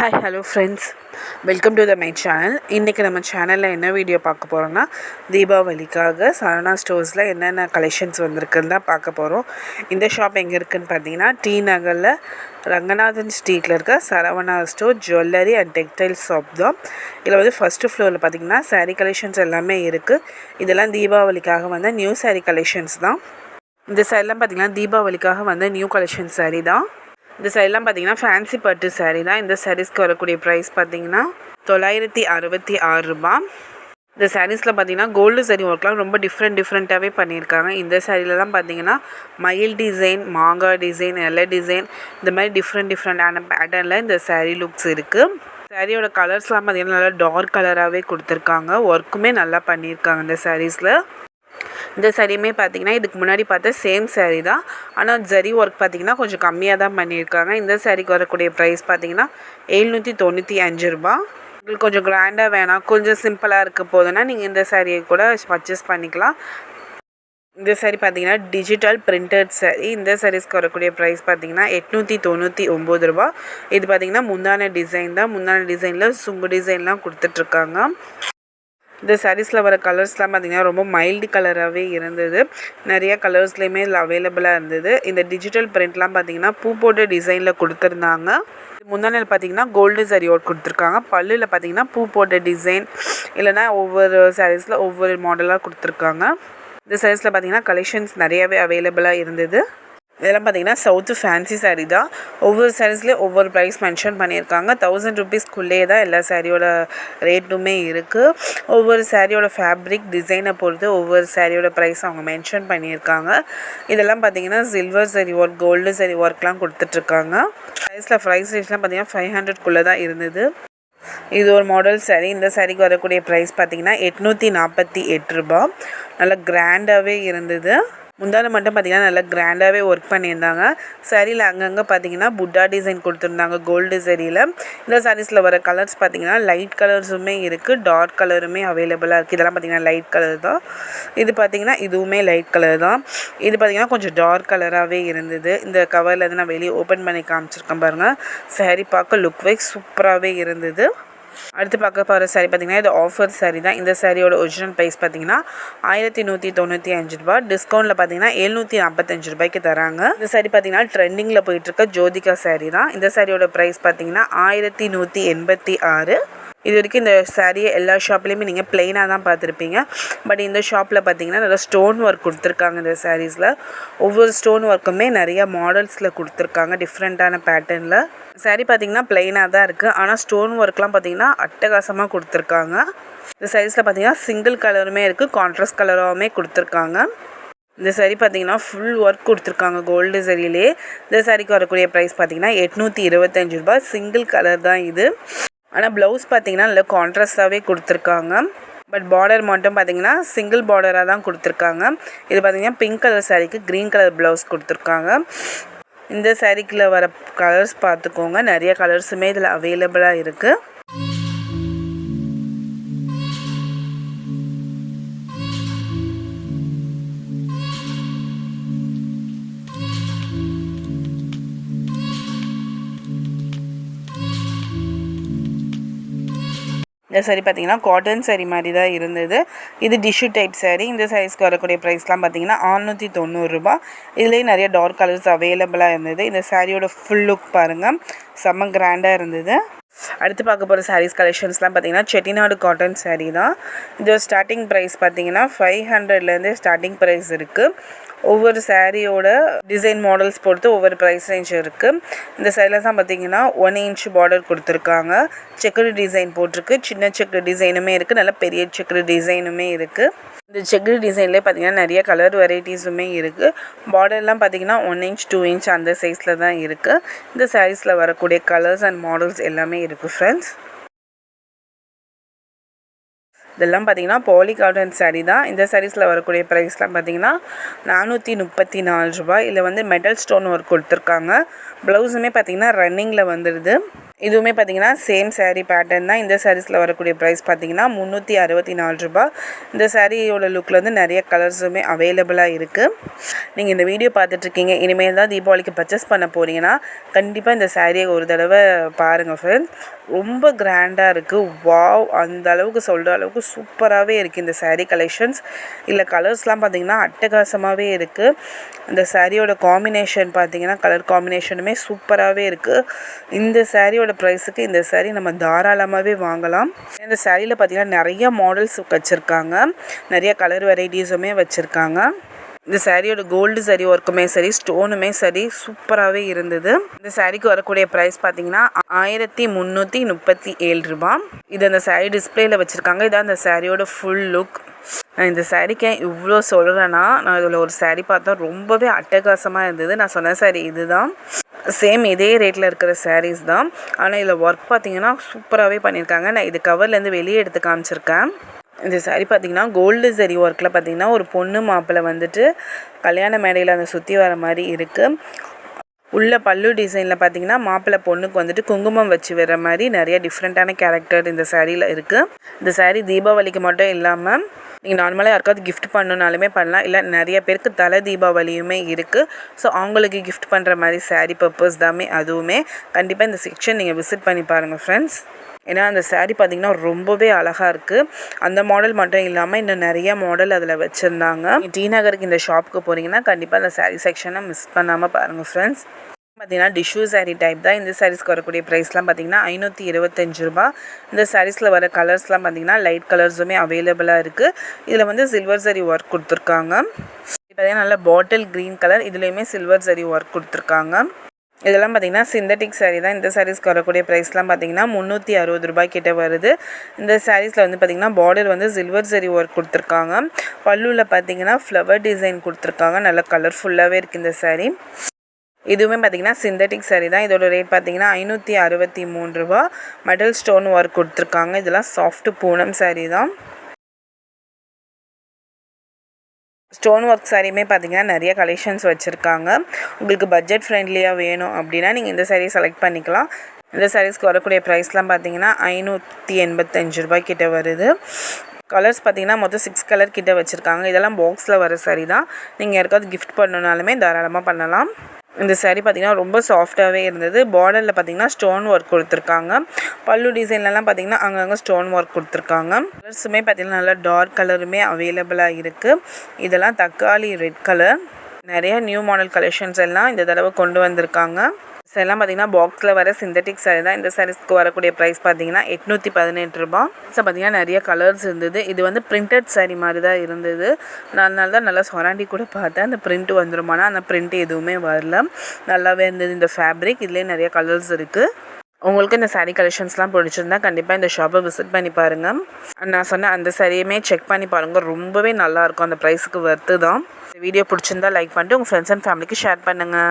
Hi hello friends welcome to the my channel இன்றைக்கி நம்ம சேனலில் என்ன வீடியோ பார்க்க போகிறோன்னா தீபாவளிக்காக சரணா ஸ்டோர்ஸில் என்னென்ன கலெக்ஷன்ஸ் வந்திருக்குன்னு தான் பார்க்க போகிறோம் இந்த ஷாப் எங்கே இருக்குதுன்னு பார்த்தீங்கன்னா டி நகரில் ரங்கநாதன் ஸ்ட்ரீட்டில் இருக்க Saravana store jewellery and textile shop தான். இதில் வந்து ஃபஸ்ட்டு ஃப்ளோரில் பார்த்தீங்கன்னா சாரீ கலெக்ஷன்ஸ் எல்லாமே இருக்குது இதெல்லாம் தீபாவளிக்காக வந்த நியூ சாரீ கலெக்ஷன்ஸ் தான். இந்த சைட்லாம் பார்த்தீங்கன்னா தீபாவளிக்காக வந்த நியூ கலெக்ஷன் சாரீ தான். இந்த சைடெலாம் பார்த்தீங்கன்னா ஃபேன்சி பட்டு சாரீ தான். இந்த சாரீஸ்க்கு வரக்கூடிய ப்ரைஸ் பார்த்தீங்கன்னா தொள்ளாயிரத்தி அறுபத்தி ஆறு ரூபா இந்த சாரீஸில் பார்த்தீங்கன்னா கோல்டு சாரீ ஒர்க்லாம் ரொம்ப டிஃப்ரெண்ட் டிஃப்ரெண்ட்டாகவே பண்ணியிருக்காங்க. இந்த சாரீலலாம் பார்த்தீங்கன்னா மயில் டிசைன் மாங்காய் டிசைன் எல்லை டிசைன் இந்த மாதிரி டிஃப்ரெண்ட் டிஃப்ரெண்ட்டான பேட்டர்னில் இந்த சாரீ லுக்ஸ் இருக்குது சாரியோட கலர்ஸ்லாம் பார்த்தீங்கன்னா நல்லா டார்க் கலராகவே கொடுத்துருக்காங்க. ஒர்க்குமே நல்லா பண்ணியிருக்காங்க இந்த சாரீஸில் இந்த சாரியுமே பார்த்தீங்கன்னா இதுக்கு முன்னாடி பார்த்த சேம் சாரீ தான். ஆனால் ஜரி ஒர்க் பார்த்தீங்கன்னா கொஞ்சம் கம்மியாக தான் பண்ணியிருக்காங்க. இந்த சாரிக்கு வரக்கூடிய ப்ரைஸ் பார்த்தீங்கன்னா எழுநூற்றி தொண்ணூற்றி அஞ்சு ரூபா. உங்களுக்கு கொஞ்சம் கிராண்டாக வேணாம் கொஞ்சம் சிம்பிளாக இருக்க போதுன்னா நீங்கள் இந்த சாரியை கூட பர்ச்சேஸ் பண்ணிக்கலாம். இந்த சாரி பார்த்தீங்கன்னா டிஜிட்டல் பிரிண்டட் சாரி இந்த சாரீஸ்க்கு வரக்கூடிய ப்ரைஸ் பார்த்தீங்கன்னா எட்நூற்றி தொண்ணூற்றி ஒம்பது ரூபா. இது பார்த்தீங்கன்னா முந்தான டிசைன் தான். முந்தான டிசைனில் சுங்கு டிசைன்லாம் கொடுத்துட்ருக்காங்க இந்த சாரீஸில் வர கலர்ஸ்லாம் பார்த்திங்கன்னா ரொம்ப மைல்டு கலராகவே இருந்தது. நிறைய கலர்ஸ்லேயுமே இதில் அவைலபிளாக இருந்தது. இந்த டிஜிட்டல் பிரிண்ட்லாம் பார்த்திங்கன்னா பூ போட்ட டிசைனில் கொடுத்துருந்தாங்க. முந்தானையில் பார்த்தீங்கன்னா கோல்டு சரி ஓட் கொடுத்துருக்காங்க. பல்லில் பார்த்தீங்கன்னா பூ போட்ட டிசைன் இல்லைனா ஒவ்வொரு சாரீஸில் ஒவ்வொரு மாடலாக கொடுத்துருக்காங்க. இந்த சாரீஸில் பார்த்தீங்கன்னா கலெக்ஷன்ஸ் நிறையவே அவைலபிளாக இருந்தது. இதெல்லாம் பார்த்தீங்கன்னா சவுத்து ஃபேன்சி சாரீ தான். ஒவ்வொரு சாரீஸ்லேயும் ஒவ்வொரு ப்ரைஸ் மென்ஷன் பண்ணியிருக்காங்க. தௌசண்ட் ருபீஸ்க்குள்ளே தான் எல்லா சாரியோட ரேட்டுமே இருக்குது ஒவ்வொரு சாரியோட ஃபேப்ரிக் டிசைனை பொறுத்து ஒவ்வொரு சாரியோட ப்ரைஸ் அவங்க மென்ஷன் பண்ணியிருக்காங்க. இதெல்லாம் பார்த்தீங்கன்னா சில்வர் சரி ஒர்க் கோல்டு சரி ஒர்க்லாம் கொடுத்துட்ருக்காங்க. ப்ரைஸில் ப்ரைஸ் ரேட்லாம் பார்த்திங்கன்னா ஃபைவ் ஹண்ட்ரட்குள்ளே தான் இருந்தது. இது ஒரு மாடல் சாரீ இந்த சாரீக்கு வரக்கூடிய ப்ரைஸ் பார்த்தீங்கன்னா எட்நூற்றி நாற்பத்தி எட்டு ரூபா நல்லா கிராண்டாகவே இருந்தது. முந்தானை மட்டும் பார்த்திங்கன்னா நல்லா கிராண்டாகவே ஒர்க் பண்ணியிருந்தாங்க. சரியில் அங்கங்கே பார்த்தீங்கன்னா புட்டா டிசைன் கொடுத்துருந்தாங்க கோல்டு சரியில் இந்த சாரீஸில் வர கலர்ஸ் பார்த்திங்கன்னா லைட் கலர்ஸுமே இருக்குது டார்க் கலருமே அவைலபிளாக இருக்குது இதெல்லாம் பார்த்திங்கன்னா லைட் கலர் தான். இது பார்த்திங்கன்னா இதுவுமே லைட் கலர் தான். இது பார்த்திங்கன்னா கொஞ்சம் டார்க் கலராகவே இருந்தது. இந்த கவரில் இருந்து நான் வெளியே ஓப்பன் பண்ணி காமிச்சிருக்கேன் பாருங்கள் சாரி பார்க்க லுக் வைஸ் சூப்பராகவே இருந்தது. அடுத்து பார்க்க போகிற சாரி பார்த்திங்கன்னா இது ஆஃபர் சாரி தான். இந்த சாரியோட ஒரிஜினல் ப்ரைஸ் பார்த்திங்கன்னா ஆயிரத்தி நூற்றி தொண்ணூற்றி அஞ்சு ரூபா டிஸ்கவுண்ட்டில் பார்த்தீங்கன்னா எழுநூற்றி நாற்பத்தஞ்சு ரூபாய்க்கு தராங்க. இந்த சாரி பார்த்திங்கன்னா ட்ரெண்டிங்கில் போயிட்டுருக்க ஜோதிகா சாரி தான். இந்த சாரியோட ப்ரைஸ் பார்த்திங்கன்னா ஆயிரத்தி நூற்றி எண்பத்தி ஆறு. இது வரைக்கும் இந்த சாரியை எல்லா ஷாப்லேயுமே நீங்கள் ப்ளெயினாக தான் பார்த்துருப்பீங்க. பட் இந்த ஷாப்பில் பார்த்தீங்கன்னா நல்லா ஸ்டோன் ஒர்க் கொடுத்துருக்காங்க இந்த சாரீஸில் ஒவ்வொரு ஸ்டோன் ஒர்க்குமே நிறையா மாடல்ஸில் கொடுத்துருக்காங்க டிஃப்ரெண்ட்டான பேட்டர்னில் சாரீ பார்த்தீங்கன்னா ப்ளெயினாக தான் இருக்குது ஆனால் ஸ்டோன் ஒர்க்லாம் பார்த்தீங்கன்னா அட்டகாசமாக கொடுத்துருக்காங்க. இந்த சாரீஸில் பார்த்தீங்கன்னா சிங்கிள் கலருமே இருக்குது கான்ட்ராஸ்ட் கலராகவுமே கொடுத்துருக்காங்க. இந்த சாரீ பார்த்தீங்கன்னா ஃபுல் ஒர்க் கொடுத்துருக்காங்க கோல்டு சரியிலே இந்த சாரிக்கு வரக்கூடிய ப்ரைஸ் பார்த்தீங்கன்னா எட்நூற்றி இருபத்தஞ்சி ரூபாய். சிங்கிள் கலர் தான் இது. ஆனால் ப்ளவுஸ் பார்த்திங்கன்னா நல்லா கான்ட்ராஸ்டாகவே கொடுத்துருக்காங்க. பட் பார்டர் மட்டும் பார்த்திங்கன்னா சிங்கிள் பார்டராக தான் கொடுத்துருக்காங்க. இது பார்த்திங்கன்னா பிங்க் கலர் சாரீக்கு க்ரீன் கலர் ப்ளவுஸ் கொடுத்துருக்காங்க. இந்த சாரீக்கில் வர கலர்ஸ் பார்த்துக்கோங்க நிறைய கலர்ஸுமே இதில் அவைலபிளாக இருக்குது இந்த சாரி பார்த்தீங்கன்னா காட்டன் சாரி மாதிரி தான் இருந்தது. இது டிஷ்யூ டைப் சாரி இந்த சைஸ்க்கு வரக்கூடிய ப்ரைஸ்லாம் பார்த்தீங்கன்னா ஆறுநூற்றி தொண்ணூறுரூபா இதுலேயே நிறைய டார்க் கலர்ஸ் அவைலபிளாக இருந்தது. இந்த சாரியோட ஃபுல் லுக் பாருங்கள் செம்ம கிராண்டாக இருந்தது. அடுத்து பார்க்க போகிற சாரீஸ் கலெக்ஷன்ஸ்லாம் பார்த்தீங்கன்னா செட்டிநாடு காட்டன் சாரீ தான். இது ஸ்டார்டிங் ப்ரைஸ் பார்த்தீங்கன்னா ஃபைவ் ஹண்ட்ரட்லேருந்தே ஸ்டார்டிங் ப்ரைஸ் இருக்குது ஒவ்வொரு சாரியோட டிசைன் மாடல்ஸ் பொறுத்து ஒவ்வொரு ப்ரைஸ் ரேஞ்ச் இருக்குது இந்த சைடில் தான் பார்த்தீங்கன்னா ஒன் இன்ச் பார்டர் கொடுத்துருக்காங்க. செக்குடு டிசைன் போட்டிருக்கு. சின்ன செக்குடு டிசைனுமே இருக்குது நல்ல பெரிய செக்குடு டிசைனுமே இருக்குது இந்த செக்குடு டிசைன்லேயே பார்த்தீங்கன்னா நிறைய கலர் வெரைட்டிஸுமே இருக்குது பார்டர்லாம் பார்த்தீங்கன்னா ஒன் இன்ச் டூ இன்ச் அந்த சைஸில் தான் இருக்குது இந்த சாரீஸில் வரக்கூடிய கலர்ஸ் அண்ட் மாடல்ஸ் எல்லாமே இருக்குது ஃப்ரெண்ட்ஸ் இதெல்லாம் பார்த்தீங்கன்னா பாலி காட்டன் சாரீ தான். இந்த சாரீஸில் வரக்கூடிய ப்ரைஸ்லாம் பார்த்தீங்கன்னா நானூற்றி முப்பத்தி நாலு ரூபாய். இதில் வந்து மெட்டல் ஸ்டோன் ஒர்க் கொடுத்துருக்காங்க. ப்ளவுஸுமே பார்த்தீங்கன்னா ரன்னிங்கில் வந்துடுது இதுவுமே பார்த்தீங்கன்னா சேம் saree பேட்டர்ன் தான். இந்த சாரீஸில் வரக்கூடிய ப்ரைஸ் பார்த்தீங்கன்னா முந்நூற்றி அறுபத்தி நாலு ரூபாய். இந்த சாரியோட லுக்கில் வந்து நிறைய கலர்ஸுமே அவைலபிளாக இருக்குது நீங்கள் இந்த வீடியோ பார்த்துட்ருக்கீங்க. இனிமேல் தான் தீபாவளிக்கு பர்ச்சேஸ் பண்ண போகிறீங்கன்னா கண்டிப்பாக இந்த சாரியை ஒரு தடவை பாருங்கள் ஃப்ரெண்ட்ஸ் ரொம்ப கிராண்டாக இருக்குது வாவ் அந்த அளவுக்கு சொல்கிற அளவுக்கு சூப்பராகவே இருக்குது இந்த சாரீ கலெக்ஷன்ஸ் இல்லை கலர்ஸ்லாம் பார்த்திங்கன்னா அட்டகாசமாகவே இருக்குது இந்த சாரியோட காம்பினேஷன் பார்த்தீங்கன்னா கலர் காம்பினேஷனுமே சூப்பராகவே இருக்குது இந்த சாரியோட ப்ரைஸுக்கு இந்த சேரீ நம்ம தாராளமாகவே வாங்கலாம். இந்த சாரியில் பார்த்தீங்கன்னா நிறைய மாடல்ஸ் வச்சுருக்காங்க. நிறைய கலர் வெரைட்டிஸுமே வச்சுருக்காங்க. இந்த சாரியோட கோல்டு சரி ஒர்க்குமே சரி ஸ்டோனுமே சரி சூப்பராகவே இருந்தது. இந்த சாரிக்கு வரக்கூடிய ப்ரைஸ் பார்த்தீங்கன்னா ஆயிரத்தி முந்நூற்றி முப்பத்தி ஏழு ரூபா. இது அந்த சாரி டிஸ்பிளேயில் வச்சுருக்காங்க. இதான் அந்த சாரியோட ஃபுல் லுக் நான் இந்த சாரிக்கு ஏன் இவ்வளோ சொல்கிறேன்னா நான் இதில் ஒரு சாரி பார்த்தா ரொம்பவே அட்டகாசமாக இருந்தது. நான் சொன்ன சாரி இதுதான். சேம் இதே ரேட்டில் இருக்கிற சாரீஸ் தான். ஆனால் இதில் ஒர்க் பார்த்தீங்கன்னா சூப்பராகவே பண்ணியிருக்காங்க நான் இது கவர்லேருந்து வெளியே எடுத்து காமிச்சிருக்கேன். இந்த saree பார்த்தீங்கன்னா கோல்டு சரி ஒர்க்கில் பார்த்தீங்கன்னா ஒரு பொண்ணு மாப்பிள்ளை வந்துட்டு கல்யாண மேடையில் அந்த சுற்றி வர மாதிரி இருக்குது உள்ள பல்லு டிசைனில் பார்த்தீங்கன்னா மாப்பிள்ளை பொண்ணுக்கு வந்துட்டு குங்குமம் வச்சு வர மாதிரி நிறைய டிஃப்ரெண்ட்டான கேரக்டர் இந்த சாரியில் இருக்குது இந்த சாரீ தீபாவளிக்கு மட்டும் இல்லாமல் நீங்கள் நார்மலாக யாருக்காவது கிஃப்ட் பண்ணணுனாலுமே பண்ணலாம். இல்லை நிறைய பேருக்கு தலை தீபாவளியுமே இருக்குது ஸோ அவங்களுக்கு கிஃப்ட் பண்ணுற மாதிரி saree பர்பஸ் தாமே அதுவுமே. கண்டிப்பாக இந்த செக்ஷன் நீங்கள் விசிட் பண்ணி பாருங்கள் ஃப்ரெண்ட்ஸ் ஏன்னா அந்த சாரீ பார்த்தீங்கன்னா ரொம்பவே அழகாக இருக்குது அந்த மாடல் மட்டும் இல்லாமல் இன்னும் நிறைய மாடல் அதில் வச்சுருந்தாங்க. டி நகருக்கு இந்த ஷாப்புக்கு போகிறீங்கன்னா கண்டிப்பாக அந்த சாரீ செக்ஷனை மிஸ் பண்ணாமல் பாருங்கள் ஃப்ரெண்ட்ஸ் பார்த்தீங்கன்னா டிஷ்யூ சாரீ டைப் தான். இந்த சாரீஸ்க்கு வரக்கூடிய ப்ரைஸ்லாம் பார்த்தீங்கன்னா ஐநூற்றி இருபத்தஞ்சு ரூபா. இந்த சாரீஸில் வர கலர்ஸ்லாம் பார்த்தீங்கன்னா லைட் கலர்ஸுமே அவைலபிளாக இருக்குது இதில் வந்து சில்வர் சரி ஒர்க் கொடுத்துருக்காங்க. பார்த்தீங்கன்னா நல்ல பாட்டில் க்ரீன் கலர் இதுலேயுமே சில்வர் சரி ஒர்க் கொடுத்துருக்காங்க. இதெல்லாம் பார்த்தீங்கன்னா சிந்தட்டிக் சாரீ தான். இந்த சாரீஸ்க்கு வரக்கூடிய ப்ரைஸ்லாம் பார்த்தீங்கன்னா முந்நூற்றி அறுபது ரூபாய் கிட்ட வருது. இந்த சாரீஸில் வந்து பார்த்தீங்கன்னா பார்டர் வந்து சில்வர் சரி ஒர்க் கொடுத்துருக்காங்க. பல்லுவில் பார்த்தீங்கன்னா ஃப்ளவர் டிசைன் கொடுத்துருக்காங்க. நல்ல கலர்ஃபுல்லாகவே இருக்குது இந்த சாரீ இதுவுமே பார்த்தீங்கன்னா சிந்தட்டிக் சரி தான். இதோட ரேட் பார்த்தீங்கன்னா ஐநூற்றி அறுபத்தி மூணு ரூபா. மெட்டல் ஸ்டோன் ஒர்க் கொடுத்துருக்காங்க. இதெல்லாம் சாஃப்ட் பூனம் saree தான். ஸ்டோன் ஒர்க் சாரியுமே பார்த்தீங்கன்னா நிறைய கலெக்ஷன்ஸ் வச்சுருக்காங்க. உங்களுக்கு பட்ஜெட் ஃப்ரெண்ட்லியாக வேணும் அப்படின்னா நீங்கள் இந்த சாரியை செலக்ட் பண்ணிக்கலாம். இந்த சாரீஸ்க்கு வரக்கூடிய ப்ரைஸ்லாம் பார்த்தீங்கன்னா ஐநூற்றி எண்பத்தஞ்சு ரூபாய் கிட்ட வருது. கலர்ஸ் பார்த்தீங்கன்னா மொத்தம் சிக்ஸ் கலர் கிட்டே வச்சுருக்காங்க. இதெல்லாம் பாக்ஸில் வர saree தான். நீங்கள் யாருக்காவது கிஃப்ட் பண்ணணுனாலுமே தாராளமாக பண்ணலாம். இந்த saree பார்த்திங்கன்னா ரொம்ப சாஃப்டாகவே இருந்தது. பார்டரில் பார்த்திங்கன்னா ஸ்டோன் ஒர்க் கொடுத்துருக்காங்க. பல்லு டிசைன்லலாம் பார்த்திங்கன்னா அங்கங்கே ஸ்டோன் ஒர்க் கொடுத்துருக்காங்க. கலர்ஸுமே பார்த்திங்கன்னா நல்லா டார்க் கலருமே அவைலபிளாக இருக்குது இதெல்லாம் தக்காளி ரெட் கலர் நிறையா நியூ மாடல் கலெக்ஷன்ஸ் எல்லாம் இந்த தடவை கொண்டு வந்திருக்காங்க. ஸோ எல்லாம் பார்த்தீங்கன்னா பாக்ஸில் வர சிந்தட்டிக் saree தான். இந்த சாரீஸ்க்கு வரக்கூடிய ப்ரைஸ் பார்த்தீங்கன்னா எட்நூற்றி பதினெட்டு ரூபா ஸோ பார்த்தீங்கன்னா நிறைய கலர்ஸ் இருந்தது. இது வந்து பிரிண்டட் saree மாதிரி தான் இருந்தது. நான் அதனால தான் நல்லா சொராண்டி கூட பார்த்தேன். அந்த பிரிண்ட் வந்துருமானா அந்த பிரிண்ட் எதுவுமே வரல. நல்லாவே இருந்தது இந்த ஃபேப்ரிக் இதுலேயே நிறைய கலர்ஸ் இருக்குது உங்களுக்கு இந்த சாரீ கலெக்ஷன்ஸ்லாம் பிடிச்சிருந்தா கண்டிப்பாக இந்த ஷாப்பை விசிட் பண்ணி பாருங்கள் நான் சொன்ன அந்த சாரியுமே செக் பண்ணி பாருங்கள் ரொம்பவே நல்லாயிருக்கும் அந்த ப்ரைஸுக்கு வர்த்து தான். வீடியோ பிடிச்சிருந்தா லைக் பண்ணிட்டு உங்கள் ஃப்ரெண்ட்ஸ் அண்ட் ஃபேமிலிக்கு ஷேர் பண்ணுங்கள்